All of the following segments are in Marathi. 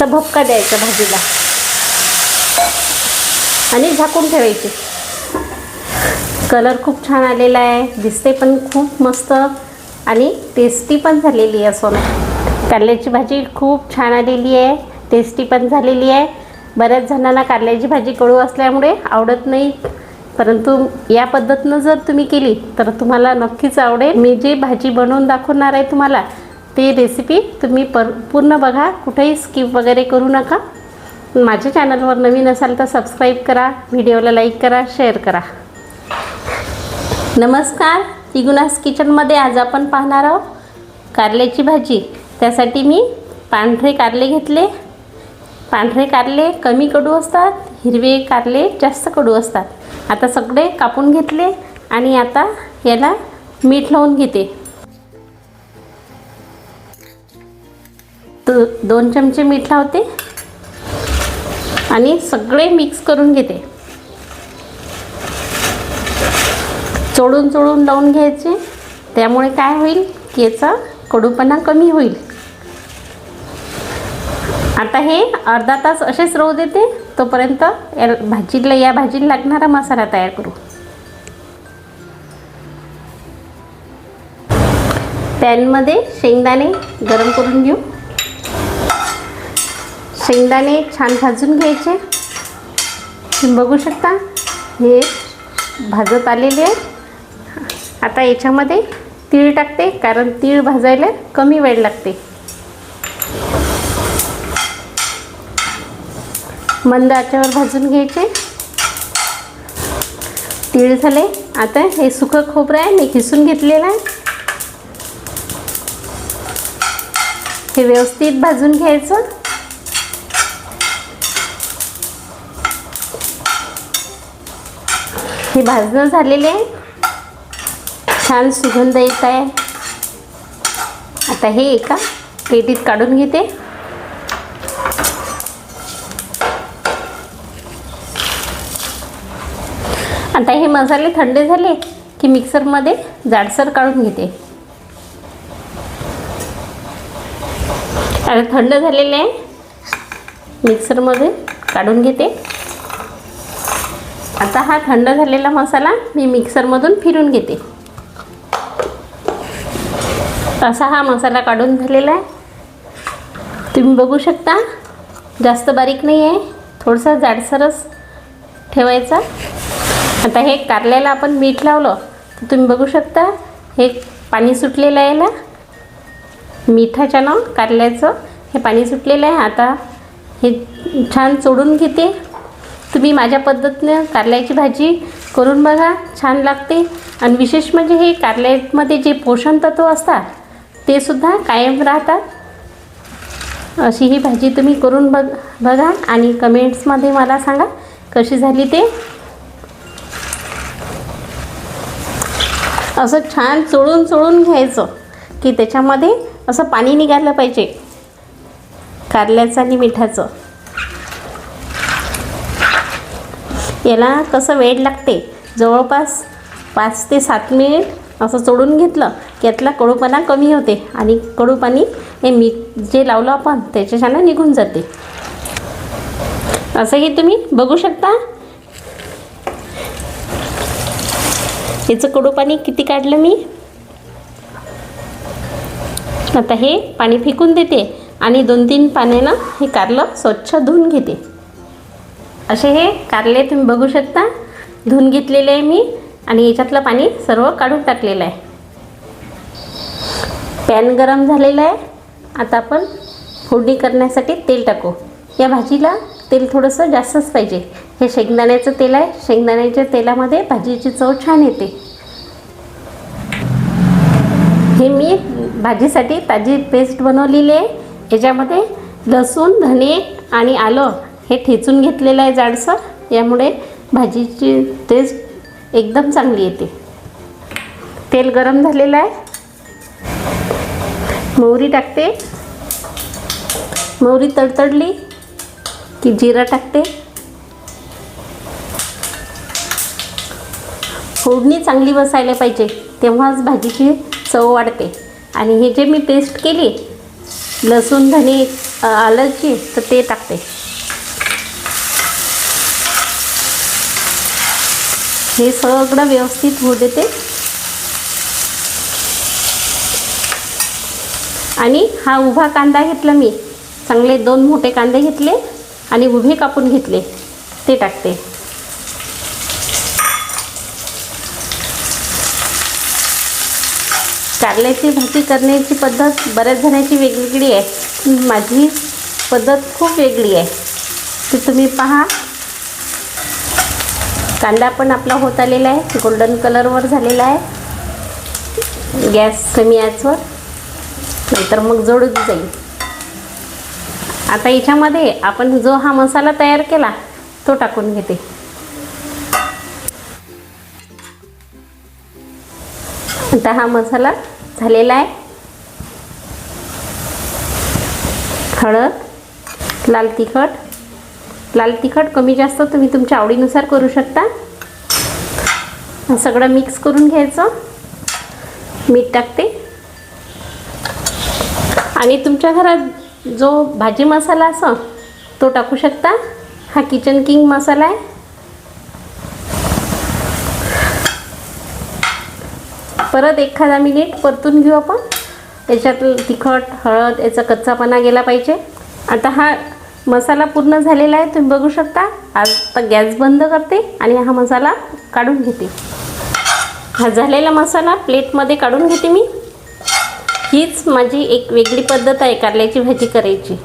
असा भपका द्यायचा भाजीला. आणि झाकून ठेवायचे. कलर खूप छान आलेला आहे. दिसते पण खूप मस्त आणि टेस्टी पण झालेली आहे सोनं कारल्याची भाजी खूप छान आलेली आहे. टेस्टी पण झालेली आहे. बऱ्याच जणांना कारल्याची भाजी कडू असल्यामुळे आवडत नाही. परंतु या पद्धतीनं जर तुम्ही केली तर तुम्हाला नक्कीच आवडेल. मी जी भाजी बनवून दाखवणार आहे तुम्हाला ती रेसिपी तुम्ही पर पूर्ण बघा. कुठेही स्किप वगैरे करू नका. माझ्या चॅनलवर नवीन असाल तर सबस्क्राईब करा व्हिडिओला लाईक करा शेअर करा. नमस्कार. तिगुनास किचनमध्ये आज आपण पाहणार आहोत कारल्याची भाजी. त्यासाठी मी पांढरे कारले घेतले. पांढरे कारले कमी कडू असतात हिरवे कारले जास्त कडू असतात. आता सगळे कापून घेतले आणि आता याला मीठ लावून घेते. दो दोन चमचे मीठ लावते. आणि सगळे मिक्स करून घेते. चोळून चोळून लावून घ्यायचे. त्यामुळे काय होईल? की याचा कडूपणा कमी होईल. आता हे अर्धा तास असेच राहू देते. तोपर्यंत या भाजीला या भाजीला लागणारा मसाला तयार करू. पॅनमध्ये शेंगदाणे गरम करून घेऊ. शेंगदाणे छान भाजून घ्यायचे. तुम्ही बघू शकता हे भाजत आलेले आहे आता याच्यामध्ये तीळ टाकते कारण तीळ भाजायला कमी वेळ लागते. मंद आच्यावर भाजून घ्यायचे. तीळ झाले. आता हे सुकं खोबरं आहे मी खिसून घेतलेलं आहे. हे व्यवस्थित भाजून घ्यायचं. हे भाजणं झालेले आहे. छान सुगंध येत आहे. आता हे एका पेटीत काढून घेते. आता हे मसाले थंडे झाले की मिक्सरमध्ये जाडसर काढून घेते. आता थंड झालेले आहे. मिक्सरमध्ये काढून घेते. आता हा थंड झालेला मसाला मी मिक्सरमधून फिरून घेते. असा हा मसाला काढून झालेला आहे. तुम्ही बघू शकता जास्त बारीक नाही आहे थोडंसं जाडसरच ठेवायचा. आता हे कारल्याला आपण मीठ लावलं तर तुम्ही बघू शकता हे पाणी सुटलेलं आहे याला मिठाच्यानं कारल्याचं हे पाणी सुटलेलं आहे. आता हे छान चोडून घेते. तुम्ही माझ्या पद्धतीनं कारल्याची भाजी करून बघा छान लागते. आणि विशेष म्हणजे हे कारल्यामध्ये जे पोषण तत्व असतात ते सुद्धा कायम राहतात. अशी ही भाजी तुम्ही करून बघ बघा आणि कमेंट्समध्ये मला सांगा कशी झाली ते. असं छान चोळून चोळून घ्यायचं की त्याच्यामध्ये असं पाणी निघालं पाहिजे. कारल्याचं आणि मिठाचं. याला कसं वेळ लागते. जवळपास पाच ते सात मिनिट असं चोडून घेतलं की यातला कडूपणा कमी होते आणि कडूपाणी हे मीठ जे लावलं आपण त्याच्याशानं निघून जाते. असंही तुम्ही बघू शकता. याचं कडू पाणी किती काढलं मी? आता हे पाणी फेकून देते आणि दोन तीन पाण्यानं हे कारलं स्वच्छ धुवून घेते. असे हे कारले तुम्ही बघू शकता. धुवून घेतलेले आहे मी आणि याच्यातलं पाणी सर्व काढून टाकलेलं आहे. पॅन गरम झालेलं आहे. आता आपण फोडणी करण्यासाठी तेल टाकू. या भाजीला तेल थोडंसं जास्तच पाहिजे. हे शेंगदाण्याचं तेल आहे. शेंगदाण्याच्या तेलामध्ये भाजीची चव छान येते. हे मी भाजीसाठी ताजी पेस्ट बनवलेली आहे. याच्यामध्ये लसूण धने आणि आलं हे ठेचून घेतलेलं आहे जाडसर. यामुळे भाजीची टेस्ट एकदम चांगली येते. तेल गरम झालेलं आहे. मोहरी टाकते. मोहरी तडतडली की जिरा टाकते. फोडणी चांगली बसायला पाहिजे तेव्हाच भाजीची चव वाढते. आणि हे जे मी पेस्ट केली लसूण धने आलंची तर ते टाकते. हे सगळं व्यवस्थित होऊ देते. आणि हा उभा कांदा घेतला मी. चांगले दोन मोठे कांदे घेतले आणि उभे कापून घेतले. ते टाकते. कारल्याची भाजी करण्याची पद्धत बऱ्याच जणांची वेगवेगळी आहे. माझी पद्धत खूप वेगळी आहे. ती तुम्ही पहा. कांदा पण आपला होत आलेला आहे. गोल्डन कलरवर झालेला आहे. गॅस कमी आचवर नंतर मग जोडून जाईल. आता याच्यामध्ये आपण जो हा मसाला तयार केला तो टाकून घेते. आता हा मसाला झालेला आहे. हळद लाल तिखट लाल तिखट कमी जास्त तुम्ही तुमच्या आवडीनुसार करू शकता. सगळं मिक्स करून घ्यायचं. मीठ टाकते. आणि तुमच्या घरात जो भाजी मसाला असं तो टाकू शकता. हा किचन किंग मसाला आहे. परत एखादा मिनिट परतून घेऊ आपण. याच्यात तिखट हळद याचा कच्चापणा गेला पाहिजे. आता हा मसाला पूर्ण झालेला आहे तुम्ही बघू शकता. आज आता गॅस बंद करते आणि हा मसाला काढून घेते. हा झालेला मसाला प्लेटमध्ये काढून घेते मी. हीच माझी एक वेगळी पद्धत आहे कारल्याची भाजी करायची.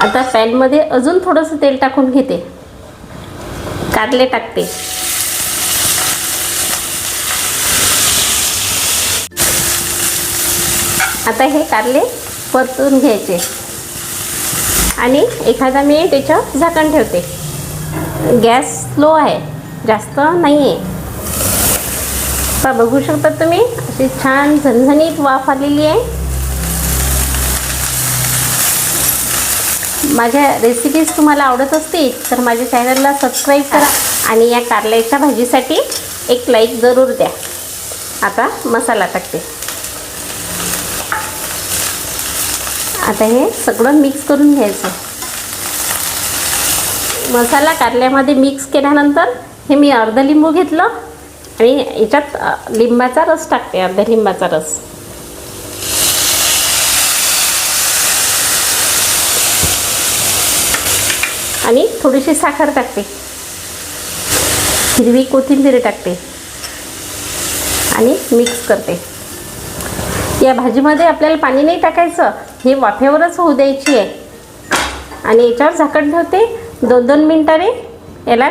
आता पॅनमध्ये अजून थोडंसं तेल टाकून घेते. कारले टाकते. आता हे कारले परतून घ्यायचे. आणि एखादा मी त्याच्यावर झाकण ठेवते. गॅस स्लो आहे जास्त नाही आहे आता बघू शकता तुम्ही अशी छान झणझणीत वाफ आलेली आहे. माझ्या रेसिपीज तुम्हाला आवडत असतील तर माझ्या चॅनलला सबस्क्राईब करा आणि या कारल्याच्या भाजीसाठी एक लाईक जरूर द्या. आता मसाला टाकते. आता हे सगळं मिक्स करून घ्यायचं. मसाला कारल्यामध्ये मिक्स केल्यानंतर हे मी अर्ध लिंबू घेतलं आणि याच्यात लिंबाचा रस टाकते अर्ध्या लिंबाचा रस. आणि थोडीशी साखर टाकते. हिरवी कोथिंबीर टाकते. आणि मिक्स करते. या भाजीमध्ये आपल्याला पाणी नाही टाकायचं हे वाफेवरच होऊ द्यायची आहे. आणि याच्यावर झाकण ठेवते. दोन दोन मिनटाने याला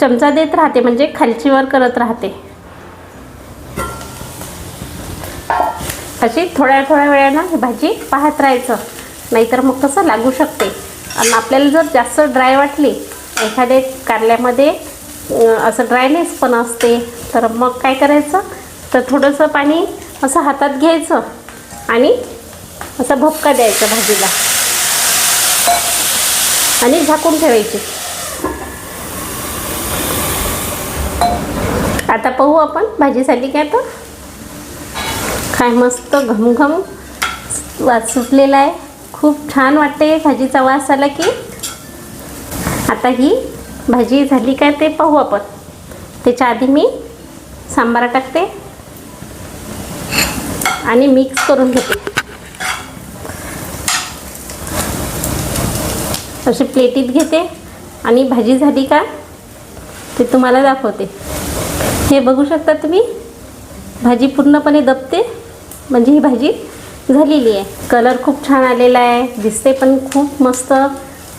चमचा देत राहते म्हणजे खालचीवर करत राहते. अशी थोड्या थोड्या वेळानं ही भाजी पाहत राहायचं. नाहीतर मग कसं लागू शकते. आणि आपल्याला जर जास्त ड्राय वाटली एखाद्या कारल्यामध्ये असं ड्रायनेस पण असते तर मग काय करायचं? तर थोडंसं पाणी असं हातात घ्यायचं. आणि असा भपका द्यायचा भाजीला. आणि झाकून ठेवायची. आता पाहू आपण भाजीसाठी काय तर. काय मस्त घमघम वास सुटलेला आहे. खूप छान वाटते भाजीचा वास आला की. आता ही भाजी झाली काय ते पाहू आपण. त्याच्या आधी मी सांबार टाकते. आणि मिक्स करून घेते. अशी प्लेटीत घेते. आणि भाजी झाली का? ते तुम्हाला दाखवते. हे बघू शकता तुम्ही? भाजी पूर्णपणे दबते. म्हणजे ही भाजी झालेली आहे. कलर खूप छान आलेला आहे. दिसते पण खूप मस्त.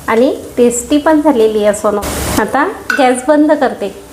आणि टेस्टी पण झालेली आहे सोनं आता गॅस बंद करते.